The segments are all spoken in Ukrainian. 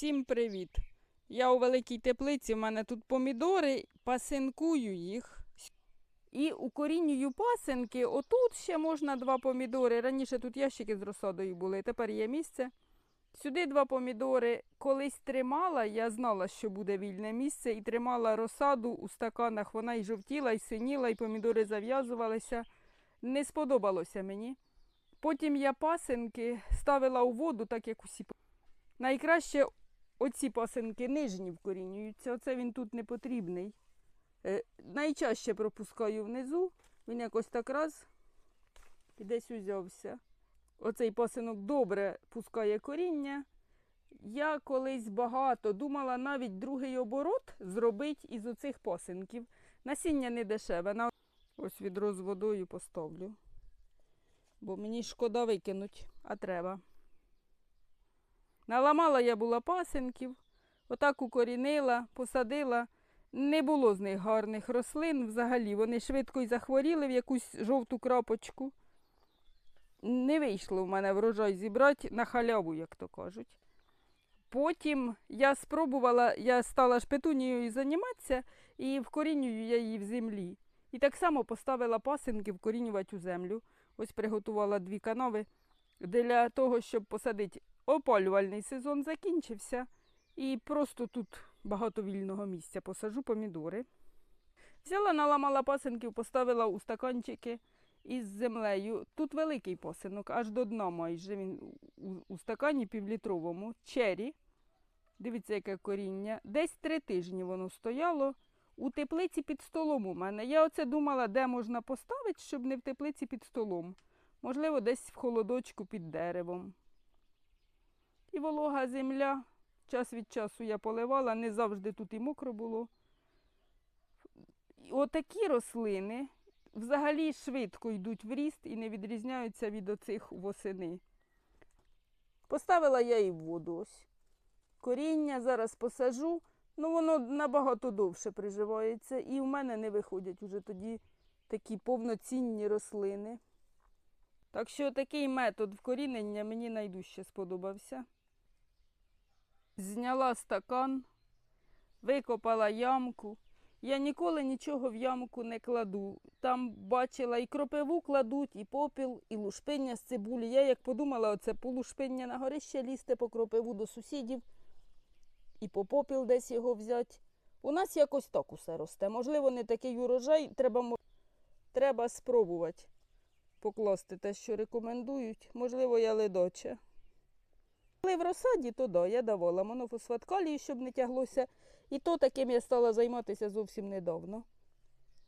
Всім привіт! Я у великій теплиці, в мене тут помідори, пасинкую їх. І укорінюю пасинки. Отут ще можна два помідори. Раніше тут ящики з розсадою були, тепер є місце. Сюди два помідори. Колись тримала, я знала, що буде вільне місце, і тримала розсаду у стаканах. Вона і жовтіла, і синіла, і помідори зав'язувалися. Не сподобалося мені. Потім я пасинки ставила у воду, так як усі. Найкраще оці пасинки нижні вкорінюються. Оце він тут не потрібний. Е, найчаще пропускаю внизу. Він якось так раз і десь узявся. Оцей пасинок добре пускає коріння. Я колись багато думала навіть другий оборот зробити із оцих пасинків. Насіння не дешеве. Ось відро з водою поставлю. Бо мені шкода викинуть, а треба. Наламала я була пасинків, отак укорінила, посадила. Не було з них гарних рослин взагалі. Вони швидко й захворіли в якусь жовту крапочку. Не вийшло в мене врожай зібрати на халяву, як то кажуть. Потім я спробувала, я стала шпетунією займатися і вкорінюю я її в землі. І так само поставила пасинки вкорінювати у землю. Ось приготувала дві канави для того, щоб посадити. Опалювальний сезон закінчився. І просто тут багато вільного місця посаджу помідори. Взяла, наламала пасинків, поставила у стаканчики із землею. Тут великий пасинок, аж до дна майже він у стакані півлітровому. Чері. Дивіться, яке коріння. Десь три тижні воно стояло. У теплиці під столом у мене. Я оце думала, де можна поставити, щоб не в теплиці під столом. Можливо, десь в холодочку під деревом. І волога земля. Час від часу я поливала, не завжди тут і мокро було. Отакі рослини взагалі швидко йдуть в ріст і не відрізняються від оцих восени. Поставила я і воду ось. Коріння зараз посажу, ну воно набагато довше приживається, і в мене не виходять уже тоді такі повноцінні рослини. Так що такий метод вкорінення мені найдужче сподобався. Зняла стакан, викопала ямку. Я ніколи нічого в ямку не кладу. Там бачила і кропиву кладуть, і попіл, і лушпиння з цибулі. Я як подумала, оце по лушпиння на горище лізти по кропиву до сусідів і по попіл десь його взяти. У нас якось так усе росте. Можливо, не такий урожай, треба, треба спробувати покласти те, що рекомендують. Можливо, я ледоча. Коли в розсаді, то да, я давала монофосфат калію, щоб не тяглося. І то таким я стала займатися зовсім недавно.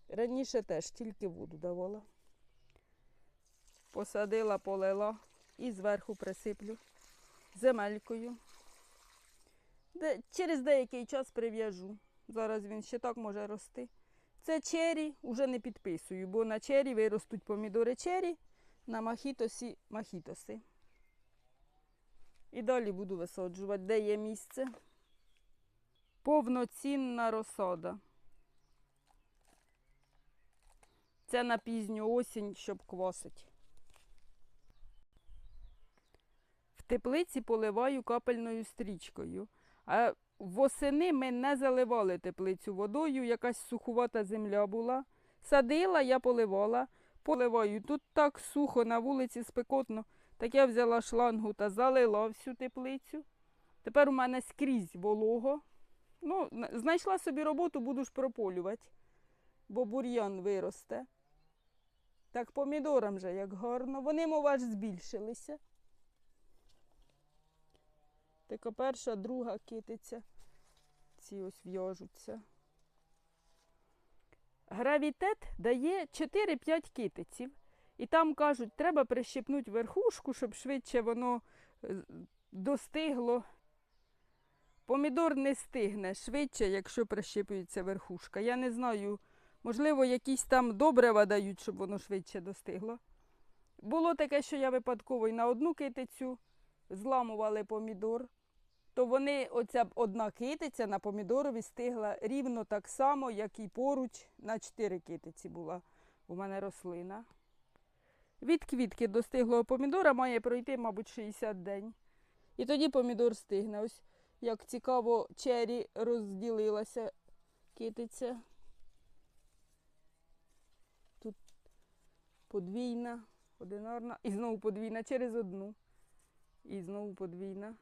Раніше теж тільки воду давала. Посадила, полила і зверху присиплю земелькою. Де, через деякий час прив'яжу. Зараз він ще так може рости. Це чері, вже не підписую, бо на чері виростуть помідори чері, на махітосі махітоси. І далі буду висаджувати, де є місце. Повноцінна розсада. Це на пізню осінь, щоб квасить. В теплиці поливаю капельною стрічкою. А восени ми не заливали теплицю водою, якась сухувата земля була. Садила, я поливала, поливаю. Тут так сухо на вулиці спекотно. Так я взяла шлангу та залила всю теплицю. Тепер у мене скрізь волого. Ну, знайшла собі роботу, буду ж прополювати, бо бур'ян виросте. Так помідорам же як гарно. Вони, мов аж збільшилися. Така перша, друга китиця. Ці ось в'яжуться. Гравітет дає 4-5 китиців. І там кажуть, треба прищепнути верхушку, щоб швидше воно е, достигло. Помідор не стигне швидше, якщо прищеплюється верхушка. Я не знаю, можливо, якісь там добрива дають, щоб воно швидше достигло. Було таке, що я випадково й на одну китицю зламували помідор, то вони, оця одна китиця на помідорові стигла рівно так само, як і поруч на чотири китиці була у мене рослина. Від квітки до стиглого помідора має пройти, мабуть, 60 день. І тоді помідор стигне. Ось Як цікаво, чері розділилася китиця. Тут подвійна, одинарна і знову подвійна через одну. І знову подвійна.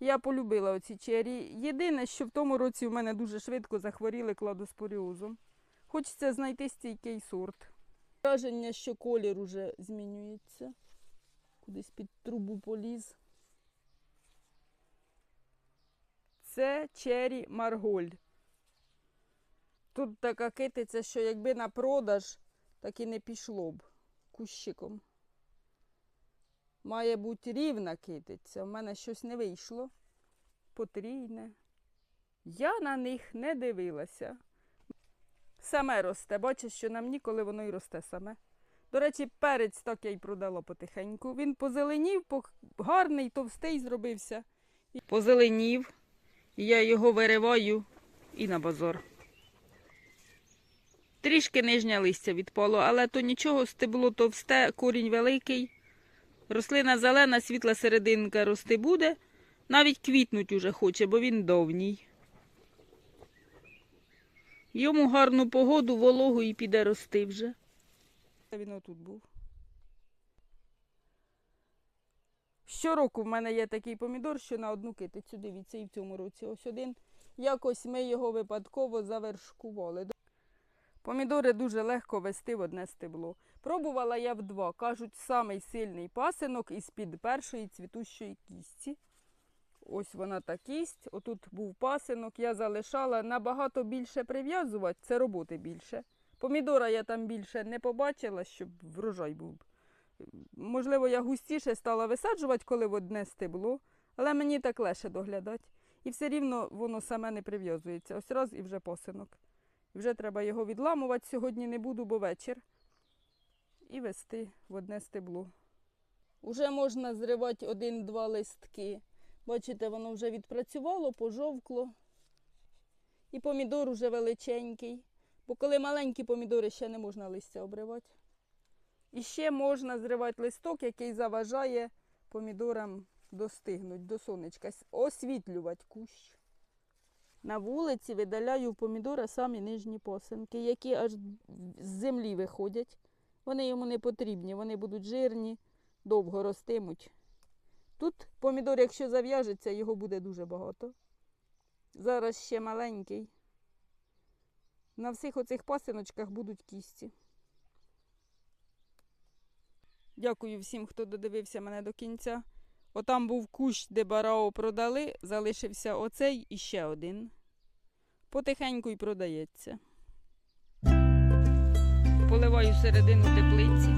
Я полюбила оці чері. Єдине, що в тому році в мене дуже швидко захворіли кладоспоріозом. Хочеться знайти стійкий сорт. Враження, що колір уже змінюється. Кудись під трубу поліз. Це чері Марголь. Тут така китиця, що якби на продаж, так і не пішло б кущиком. Має бути рівна китиця. У мене щось не вийшло. Потрійне. Я на них не дивилася. Саме росте. Бачиш, що нам ніколи воно й росте саме. До речі, перець так я й продала потихеньку. Він позеленів, гарний, товстий зробився. Позеленів. І я його вириваю і на базар. Трішки нижнє листя відпало, але то нічого, стебло товсте, корінь великий. Рослина зелена, світла серединка рости буде. Навіть квітнуть уже хоче, бо він давній. Йому гарну погоду, вологу і піде рости вже. Він отут був. Щороку в мене є такий помідор, що на одну китицю. Дивіться, і в цьому році ось один. Якось ми його випадково завершкували. Помідори дуже легко вести в одне стебло. Пробувала я в два. Кажуть, самий сильний пасинок із-під першої цвітущої кістці. Ось вона та кість. Отут був пасинок, я залишала набагато більше прив'язувати, це роботи більше. Помідора я там більше не побачила, щоб врожай був. Можливо, я густіше стала висаджувати, коли одне стебло, але мені так легше доглядати. І все рівно воно саме не прив'язується. Ось раз і вже посинок. Вже треба його відламувати. Сьогодні не буду, бо вечір. І вести в одне стебло. Уже можна зривати один-два листки. Бачите, воно вже відпрацювало, пожовкло. І помідор уже величенький. Бо коли маленькі помідори, ще не можна листя обривати. І ще можна зривати листок, який заважає помідорам достигнути до сонечка, освітлювати кущ. На вулиці видаляю в помідора самі нижні посинки, які аж з землі виходять. Вони йому не потрібні, вони будуть жирні, довго ростимуть. Тут помідор, якщо зав'яжеться, його буде дуже багато. Зараз ще маленький. На всіх оцих пасиночках будуть кісті. Дякую всім, хто додивився мене до кінця. Отам був кущ, де барао продали, залишився оцей і ще один. Потихеньку й продається. Поливаю середину теплиці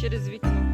через вікно.